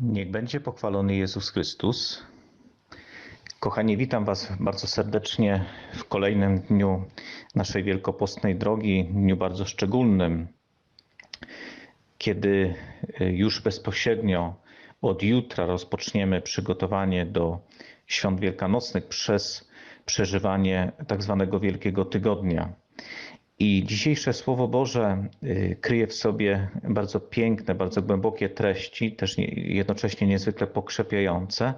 Niech będzie pochwalony Jezus Chrystus. Kochani, witam Was bardzo serdecznie w kolejnym dniu naszej wielkopostnej drogi, dniu bardzo szczególnym, kiedy y, już bezpośrednio od jutra rozpoczniemy przygotowanie do świąt wielkanocnych przez przeżywanie tak zwanego Wielkiego Tygodnia. I dzisiejsze Słowo Boże y, kryje w sobie bardzo piękne, bardzo głębokie treści, też jednocześnie niezwykle pokrzepiające,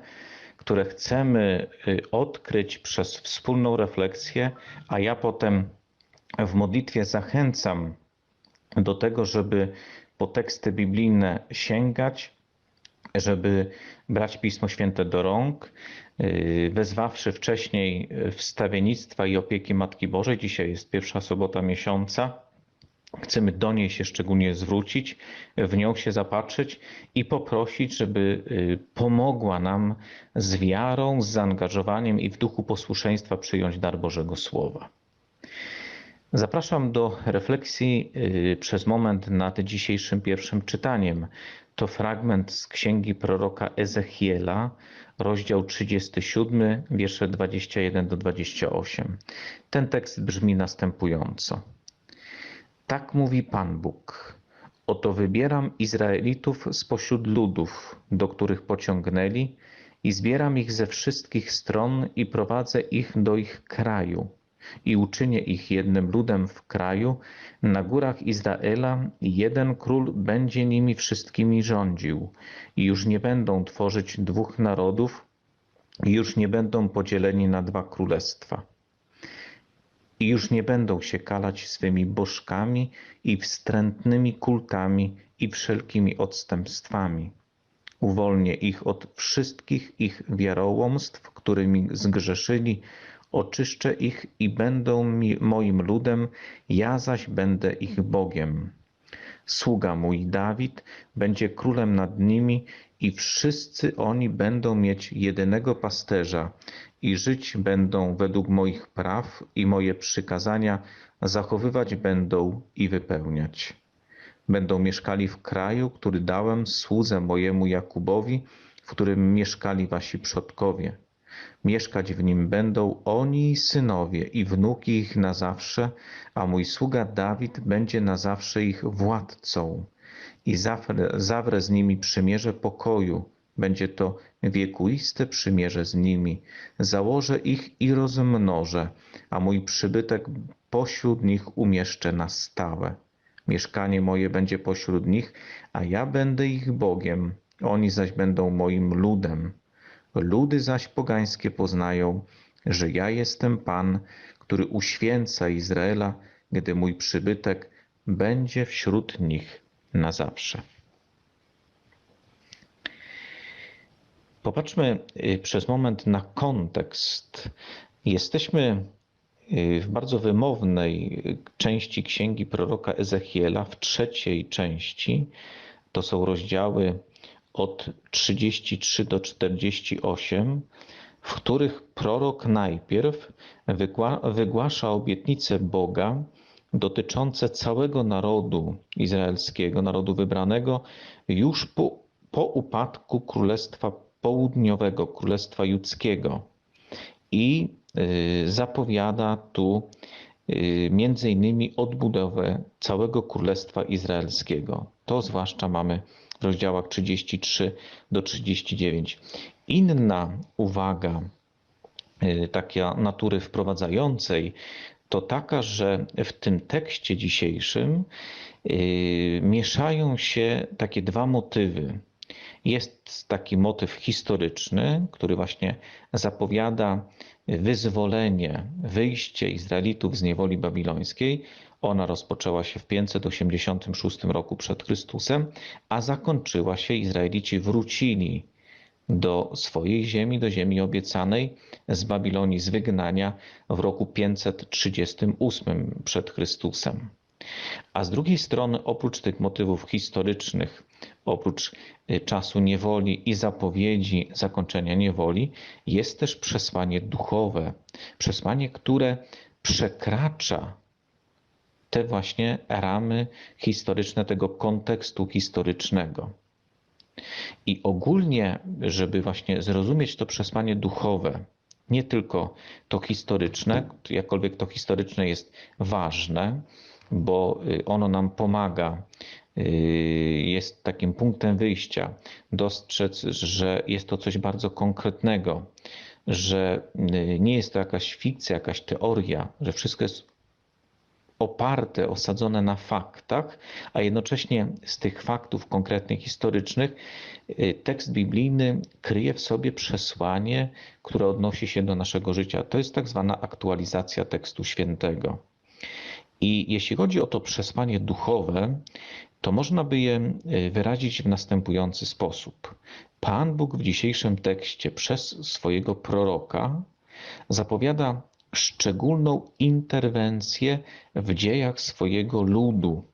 które chcemy y, odkryć przez wspólną refleksję, a ja potem w modlitwie zachęcam do tego, żeby po teksty biblijne sięgać, żeby brać Pismo Święte do rąk, y, wezwawszy wcześniej wstawiennictwa i opieki Matki Bożej. Dzisiaj jest pierwsza sobota miesiąca. Chcemy do niej się szczególnie zwrócić, w nią się zapatrzyć i poprosić, żeby y, pomogła nam z wiarą, z zaangażowaniem i w duchu posłuszeństwa przyjąć dar Bożego Słowa. Zapraszam do refleksji y, przez moment nad dzisiejszym pierwszym czytaniem. To fragment z księgi proroka Ezechiela, rozdział 37, wiersze 21 do 28. Ten tekst brzmi następująco. Tak mówi Pan Bóg. Oto wybieram Izraelitów spośród ludów, do których pociągnęli, i zbieram ich ze wszystkich stron i prowadzę ich do ich kraju i uczynię ich jednym ludem w kraju, na górach Izraela jeden król będzie nimi wszystkimi rządził i już nie będą tworzyć dwóch narodów i już nie będą podzieleni na dwa królestwa. I już nie będą się kalać swymi bożkami i wstrętnymi kultami i wszelkimi odstępstwami. Uwolnię ich od wszystkich ich wiarołomstw, którymi zgrzeszyli, Oczyszczę ich i będą mi moim ludem, ja zaś będę ich Bogiem. Sługa mój Dawid będzie królem nad nimi i wszyscy oni będą mieć jedynego pasterza i żyć będą według moich praw i moje przykazania zachowywać będą i wypełniać. Będą mieszkali w kraju, który dałem słudze mojemu Jakubowi, w którym mieszkali wasi przodkowie Mieszkać w nim będą oni synowie i wnuki ich na zawsze, a mój sługa Dawid będzie na zawsze ich władcą. I zawrę, zawrę z nimi przymierze pokoju. Będzie to wiekuiste przymierze z nimi. Założę ich i rozmnożę, a mój przybytek pośród nich umieszczę na stałe. Mieszkanie moje będzie pośród nich, a ja będę ich Bogiem, oni zaś będą moim ludem. Ludy zaś pogańskie poznają, że ja jestem Pan, który uświęca Izraela, gdy mój przybytek będzie wśród nich na zawsze. Popatrzmy y, przez moment na kontekst. Jesteśmy y, w bardzo wymownej części księgi proroka Ezechiela, w trzeciej części. To są rozdziały od 33 do 48, w których prorok najpierw wygłasza obietnice Boga dotyczące całego narodu izraelskiego, narodu wybranego, już po, po upadku Królestwa Południowego, Królestwa Judzkiego. I y, zapowiada tu y, między innymi odbudowę całego Królestwa Izraelskiego. To zwłaszcza mamy w rozdziałach 33 do 39. Inna uwaga, y, takiej natury wprowadzającej, to taka, że w tym tekście dzisiejszym y, mieszają się takie dwa motywy. Jest taki motyw historyczny, który właśnie zapowiada wyzwolenie, wyjście Izraelitów z niewoli babilońskiej ona rozpoczęła się w 586 roku przed Chrystusem, a zakończyła się, Izraelici wrócili do swojej ziemi, do ziemi obiecanej z Babilonii, z wygnania w roku 538 przed Chrystusem. A z drugiej strony, oprócz tych motywów historycznych, oprócz y, czasu niewoli i zapowiedzi zakończenia niewoli, jest też przesłanie duchowe, przesłanie, które przekracza te właśnie ramy historyczne, tego kontekstu historycznego. I ogólnie, żeby właśnie zrozumieć to przesłanie duchowe, nie tylko to historyczne, jakkolwiek to historyczne jest ważne, bo y, ono nam pomaga, jest takim punktem wyjścia, dostrzec, że jest to coś bardzo konkretnego, że y, nie jest to jakaś fikcja, jakaś teoria, że wszystko jest oparte, osadzone na faktach, a jednocześnie z tych faktów konkretnych, historycznych, y, tekst biblijny kryje w sobie przesłanie, które odnosi się do naszego życia. To jest tak zwana aktualizacja tekstu świętego. I jeśli chodzi o to przesłanie duchowe, to można by je y, wyrazić w następujący sposób. Pan Bóg w dzisiejszym tekście przez swojego proroka zapowiada szczególną interwencję w dziejach swojego ludu.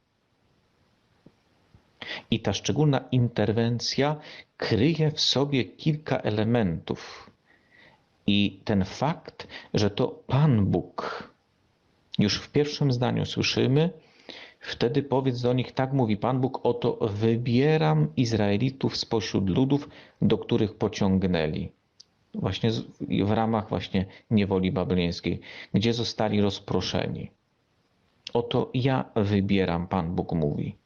I ta szczególna interwencja kryje w sobie kilka elementów. I ten fakt, że to Pan Bóg, już w pierwszym zdaniu słyszymy, wtedy powiedz do nich, tak mówi Pan Bóg, oto wybieram Izraelitów spośród ludów, do których pociągnęli właśnie w ramach właśnie niewoli babilońskiej, gdzie zostali rozproszeni. Oto ja wybieram, Pan Bóg mówi.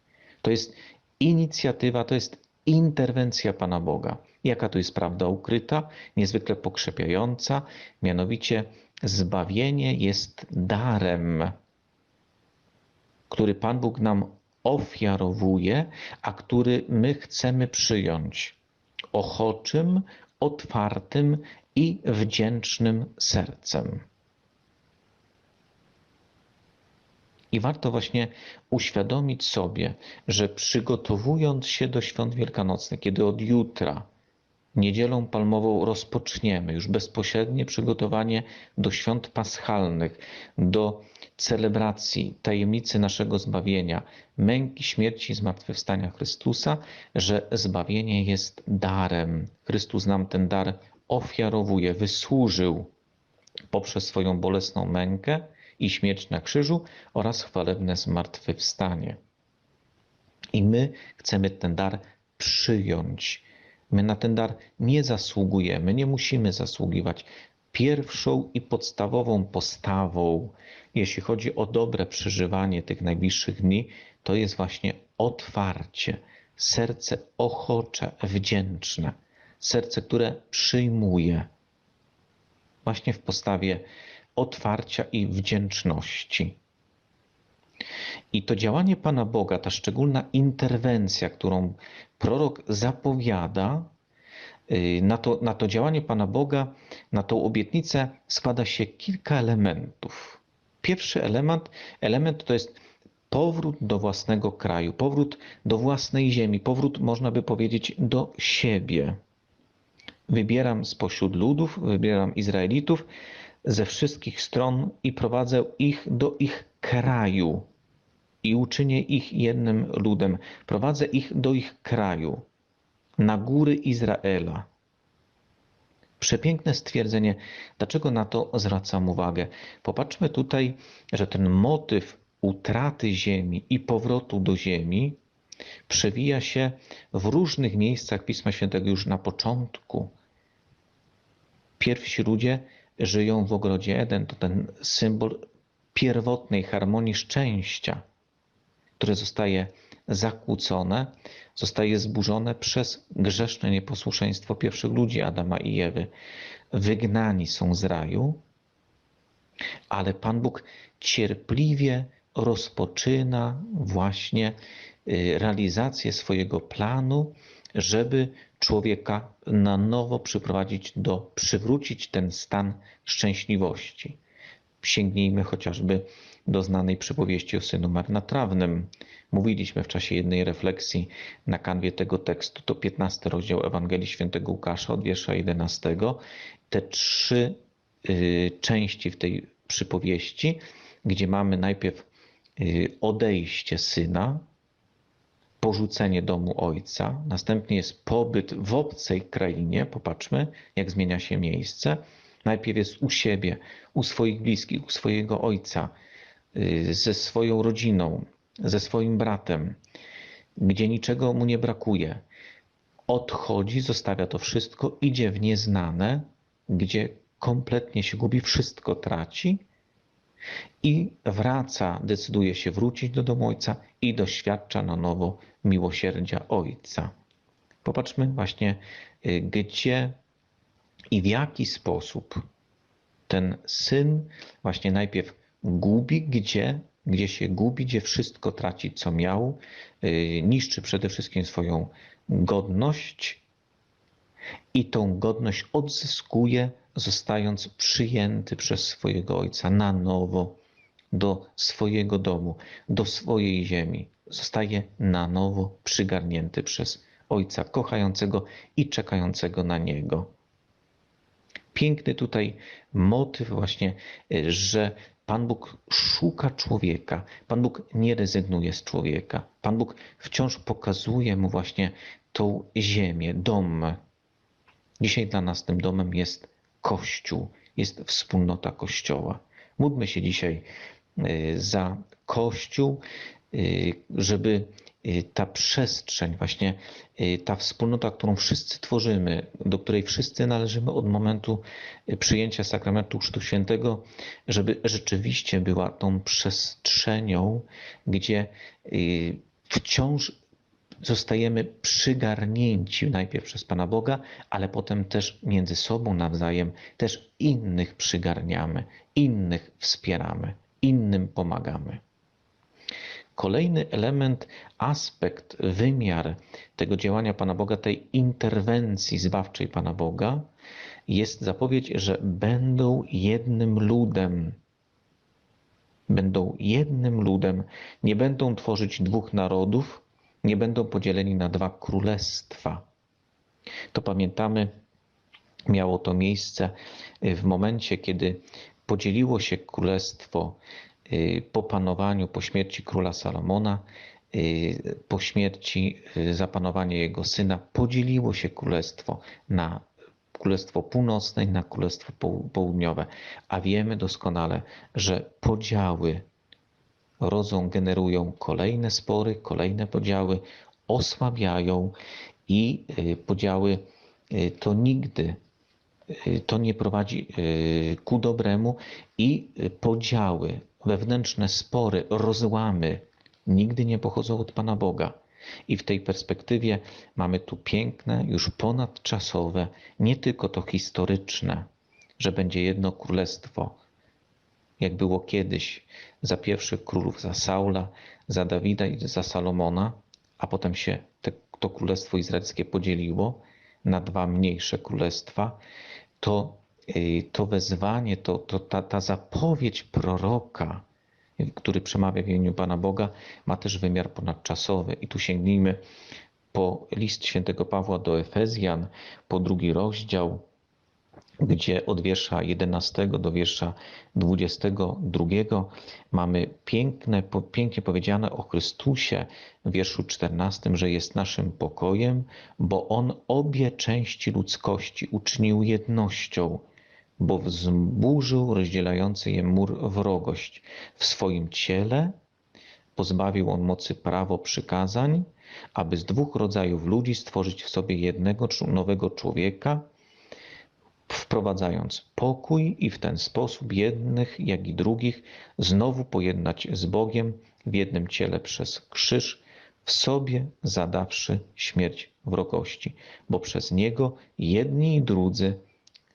To jest inicjatywa, to jest interwencja Pana Boga. Jaka to jest prawda ukryta, niezwykle pokrzepiająca, mianowicie zbawienie jest darem, który Pan Bóg nam ofiarowuje, a który my chcemy przyjąć ochoczym, otwartym i wdzięcznym sercem. I warto właśnie uświadomić sobie, że przygotowując się do świąt wielkanocnych, kiedy od jutra, niedzielą palmową, rozpoczniemy już bezpośrednie przygotowanie do świąt paschalnych, do celebracji tajemnicy naszego zbawienia, męki, śmierci i zmartwychwstania Chrystusa, że zbawienie jest darem. Chrystus nam ten dar ofiarowuje, wysłużył poprzez swoją bolesną mękę i śmierć na krzyżu oraz chwalebne zmartwychwstanie. I my chcemy ten dar przyjąć. My na ten dar nie zasługujemy, nie musimy zasługiwać. Pierwszą i podstawową postawą, jeśli chodzi o dobre przeżywanie tych najbliższych dni, to jest właśnie otwarcie, serce ochocze, wdzięczne, serce, które przyjmuje, właśnie w postawie otwarcia i wdzięczności. I to działanie Pana Boga, ta szczególna interwencja, którą prorok zapowiada, y, na to, na to działanie Pana Boga, na tą obietnicę składa się kilka elementów. Pierwszy element, element to jest powrót do własnego kraju, powrót do własnej ziemi, powrót, można by powiedzieć, do siebie. Wybieram spośród ludów, wybieram Izraelitów ze wszystkich stron i prowadzę ich do ich kraju i uczynię ich jednym ludem. Prowadzę ich do ich kraju, na góry Izraela. Przepiękne stwierdzenie. Dlaczego na to zwracam uwagę? Popatrzmy tutaj, że ten motyw utraty ziemi i powrotu do ziemi przewija się w różnych miejscach Pisma Świętego już na początku. Pierwsi ludzie żyją w ogrodzie Eden. To ten symbol pierwotnej harmonii szczęścia, które zostaje zakłócone, zostaje zburzone przez grzeszne nieposłuszeństwo pierwszych ludzi, Adama i Ewy. Wygnani są z raju, ale Pan Bóg cierpliwie rozpoczyna właśnie y, realizację swojego planu, żeby człowieka na nowo przyprowadzić do, przywrócić ten stan szczęśliwości. Sięgnijmy chociażby do znanej przypowieści o synu marnotrawnym. Mówiliśmy w czasie jednej refleksji na kanwie tego tekstu, to 15 rozdział Ewangelii Świętego Łukasza od wiersza 11. Te trzy y, części w tej przypowieści, gdzie mamy najpierw y, odejście syna, porzucenie domu ojca, następnie jest pobyt w obcej krainie, popatrzmy, jak zmienia się miejsce. Najpierw jest u siebie, u swoich bliskich, u swojego ojca, ze swoją rodziną, ze swoim bratem, gdzie niczego mu nie brakuje. odchodzi, zostawia to wszystko, idzie w nieznane, gdzie kompletnie się gubi, wszystko traci i wraca, decyduje się wrócić do domu ojca i doświadcza na nowo miłosierdzia ojca. Popatrzmy właśnie, y, gdzie i w jaki sposób ten syn właśnie najpierw gubi, gdzie, gdzie się gubi, gdzie wszystko traci, co miał, y, niszczy przede wszystkim swoją godność i tą godność odzyskuje, zostając przyjęty przez swojego ojca na nowo do swojego domu, do swojej ziemi. Zostaje na nowo przygarnięty przez ojca kochającego i czekającego na niego. Piękny tutaj motyw, właśnie, że Pan Bóg szuka człowieka. Pan Bóg nie rezygnuje z człowieka. Pan Bóg wciąż pokazuje mu właśnie tą ziemię, dom. Dzisiaj dla nas tym domem jest Kościół, jest wspólnota Kościoła. Módlmy się dzisiaj y, za Kościół, y, żeby ta przestrzeń, właśnie ta wspólnota, którą wszyscy tworzymy, do której wszyscy należymy od momentu przyjęcia sakramentu Chrztu Świętego, żeby rzeczywiście była tą przestrzenią, gdzie wciąż zostajemy przygarnięci najpierw przez Pana Boga, ale potem też między sobą nawzajem też innych przygarniamy, innych wspieramy, innym pomagamy. Kolejny element, aspekt, wymiar tego działania Pana Boga, tej interwencji zbawczej Pana Boga, jest zapowiedź, że będą jednym ludem. Będą jednym ludem, nie będą tworzyć dwóch narodów, nie będą podzieleni na dwa królestwa. To pamiętamy, miało to miejsce w momencie, kiedy podzieliło się królestwo po panowaniu, po śmierci króla Salomona, y, po śmierci y, zapanowania jego syna, podzieliło się królestwo na Królestwo Północne i na Królestwo Południowe. A wiemy doskonale, że podziały rodzą, generują kolejne spory, kolejne podziały, osłabiają i y, podziały y, to nigdy y, to nie prowadzi ku dobremu i podziały, wewnętrzne spory, rozłamy nigdy nie pochodzą od Pana Boga. I w tej perspektywie mamy tu piękne, już ponadczasowe, nie tylko to historyczne, że będzie jedno królestwo, jak było kiedyś za pierwszych królów, za Saula, za Dawida i za Salomona, a potem się te, to królestwo izraelskie podzieliło na dwa mniejsze królestwa, to, to wezwanie, to, to ta, ta zapowiedź proroka, który przemawia w imieniu Pana Boga, ma też wymiar ponadczasowy. I tu sięgnijmy po list świętego Pawła do Efezjan, po drugi rozdział, gdzie od wiersza 11 do wiersza 22 mamy piękne, pięknie powiedziane o Chrystusie w wierszu 14, że jest naszym pokojem, bo On obie części ludzkości uczynił jednością, bo wzburzył rozdzielający je mur wrogość. W swoim ciele pozbawił On mocy prawo przykazań, aby z dwóch rodzajów ludzi stworzyć w sobie jednego nowego człowieka, wprowadzając pokój i w ten sposób jednych, jak i drugich znowu pojednać z Bogiem w jednym ciele przez krzyż, w sobie zadawszy śmierć wrogości, bo przez Niego jedni i drudzy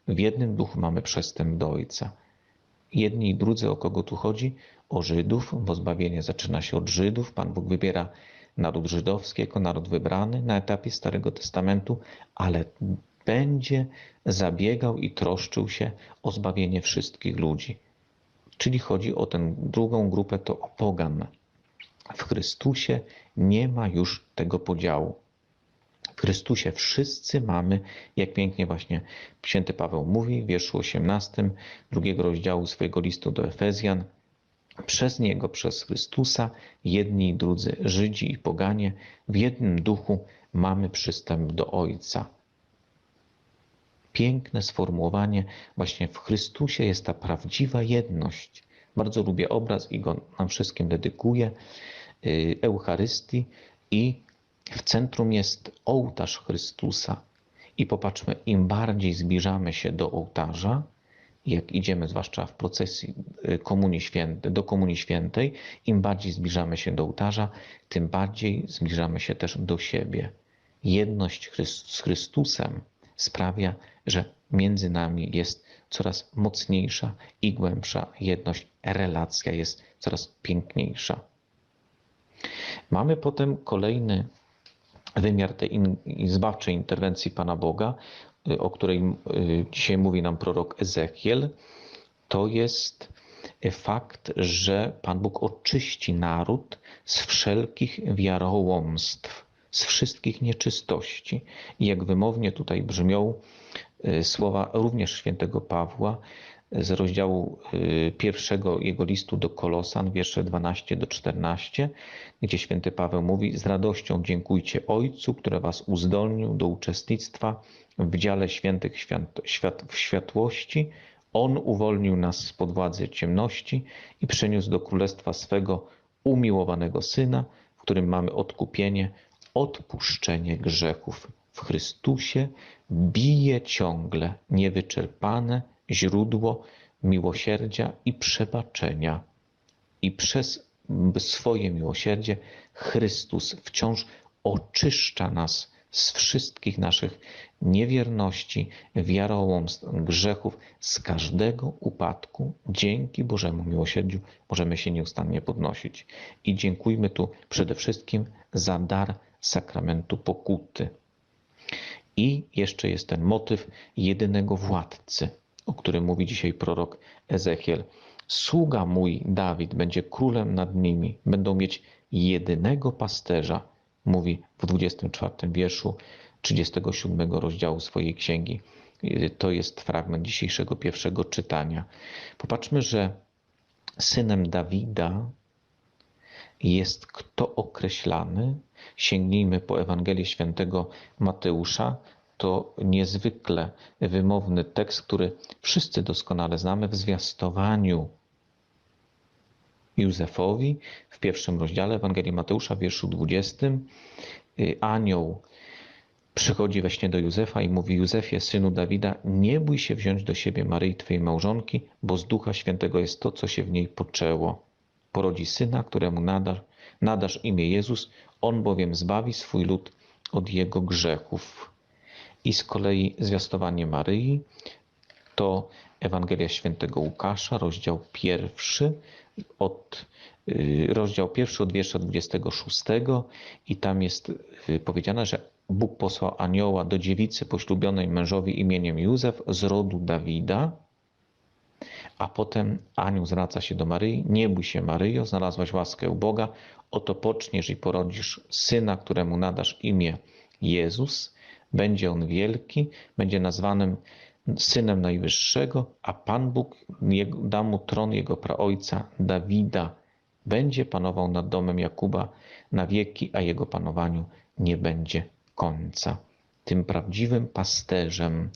w jednym duchu mamy przystęp do Ojca. Jedni i drudzy, o kogo tu chodzi? O Żydów, bo zbawienie zaczyna się od Żydów. Pan Bóg wybiera naród żydowski jako naród wybrany na etapie Starego Testamentu, ale będzie zabiegał i troszczył się o zbawienie wszystkich ludzi. Czyli chodzi o tę drugą grupę, to o pogan. W Chrystusie nie ma już tego podziału. W Chrystusie wszyscy mamy, jak pięknie właśnie święty Paweł mówi w wierszu 18 drugiego rozdziału swojego listu do Efezjan, przez Niego, przez Chrystusa, jedni i drudzy, Żydzi i poganie, w jednym duchu mamy przystęp do Ojca piękne sformułowanie. Właśnie w Chrystusie jest ta prawdziwa jedność. Bardzo lubię obraz i go nam wszystkim dedykuję. Y, Eucharystii i W centrum jest ołtarz Chrystusa. I popatrzmy, im bardziej zbliżamy się do ołtarza, jak idziemy zwłaszcza w procesji y, komunii świętej, do Komunii Świętej, im bardziej zbliżamy się do ołtarza, tym bardziej zbliżamy się też do siebie. Jedność z Chrystusem sprawia, że między nami jest coraz mocniejsza i głębsza jedność, relacja jest coraz piękniejsza. Mamy potem kolejny wymiar tej in, zbawczej interwencji Pana Boga, y, o której y, dzisiaj mówi nam prorok Ezechiel. To jest fakt, że Pan Bóg oczyści naród z wszelkich wiarołomstw, z wszystkich nieczystości. I jak wymownie tutaj brzmią y, słowa również świętego Pawła, z rozdziału y, pierwszego jego listu do Kolosan, wiersze 12 do 14, gdzie święty Paweł mówi: Z radością dziękujcie Ojcu, który was uzdolnił do uczestnictwa w dziale świętych świat, świat, w światłości. On uwolnił nas spod władzy ciemności i przeniósł do królestwa swego umiłowanego Syna, w którym mamy odkupienie, odpuszczenie grzechów. W Chrystusie bije ciągle niewyczerpane źródło miłosierdzia i przebaczenia. I przez swoje miłosierdzie Chrystus wciąż oczyszcza nas z wszystkich naszych niewierności, wiarołomstw, grzechów, z każdego upadku. Dzięki Bożemu miłosierdziu możemy się nieustannie podnosić. I dziękujmy tu przede wszystkim za dar sakramentu pokuty. I jeszcze jest ten motyw jedynego władcy o którym mówi dzisiaj prorok Ezechiel. Sługa mój Dawid będzie królem nad nimi, będą mieć jedynego pasterza, mówi w 24 wierszu 37 rozdziału swojej księgi. To jest fragment dzisiejszego pierwszego czytania. Popatrzmy, że synem Dawida jest kto określany. Sięgnijmy po Ewangelię świętego Mateusza, to niezwykle wymowny tekst, który wszyscy doskonale znamy w zwiastowaniu Józefowi w pierwszym rozdziale Ewangelii Mateusza, wierszu 20. Y, anioł przychodzi we śnie do Józefa i mówi: Józefie, synu Dawida, nie bój się wziąć do siebie Maryi, twojej małżonki, bo z Ducha Świętego jest to, co się w niej poczęło. Porodzi syna, któremu nadasz, nadasz imię Jezus, on bowiem zbawi swój lud od jego grzechów. I z kolei zwiastowanie Maryi to Ewangelia Świętego Łukasza, rozdział pierwszy, od, y, rozdział pierwszy od wiersza 26 i tam jest y, powiedziane, że Bóg posłał anioła do dziewicy poślubionej mężowi imieniem Józef z rodu Dawida, a potem anioł zwraca się do Maryi, nie bój się Maryjo, znalazłaś łaskę u Boga, oto poczniesz i porodzisz syna, któremu nadasz imię Jezus, będzie on wielki, będzie nazwanym synem Najwyższego, a Pan Bóg da mu tron jego praojca Dawida. Będzie panował nad domem Jakuba na wieki, a jego panowaniu nie będzie końca. Tym prawdziwym pasterzem,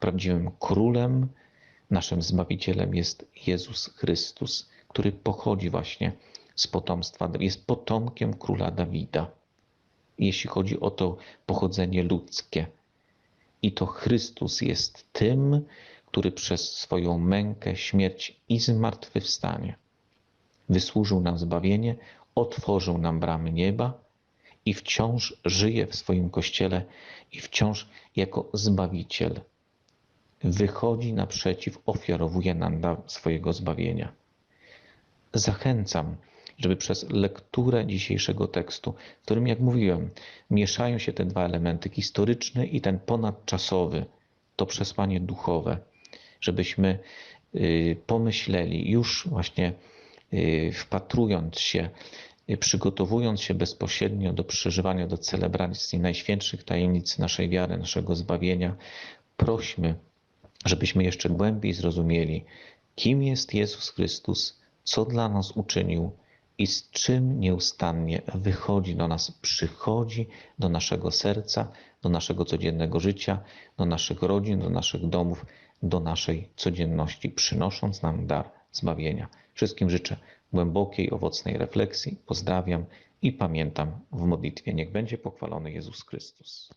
prawdziwym królem, naszym Zbawicielem jest Jezus Chrystus, który pochodzi właśnie z potomstwa, jest potomkiem króla Dawida jeśli chodzi o to pochodzenie ludzkie. I to Chrystus jest tym, który przez swoją mękę, śmierć i zmartwychwstanie wysłużył nam zbawienie, otworzył nam bramy nieba i wciąż żyje w swoim kościele i wciąż jako Zbawiciel wychodzi naprzeciw, ofiarowuje nam swojego zbawienia. Zachęcam żeby przez lekturę dzisiejszego tekstu, w którym, jak mówiłem, mieszają się te dwa elementy, historyczny i ten ponadczasowy, to przesłanie duchowe, żebyśmy y, pomyśleli już właśnie y, wpatrując się, y, przygotowując się bezpośrednio do przeżywania, do celebracji najświętszych tajemnic naszej wiary, naszego zbawienia, prośmy, żebyśmy jeszcze głębiej zrozumieli, kim jest Jezus Chrystus, co dla nas uczynił i z czym nieustannie wychodzi do nas, przychodzi do naszego serca, do naszego codziennego życia, do naszych rodzin, do naszych domów, do naszej codzienności, przynosząc nam dar zbawienia. Wszystkim życzę głębokiej, owocnej refleksji. Pozdrawiam i pamiętam w modlitwie. Niech będzie pochwalony Jezus Chrystus.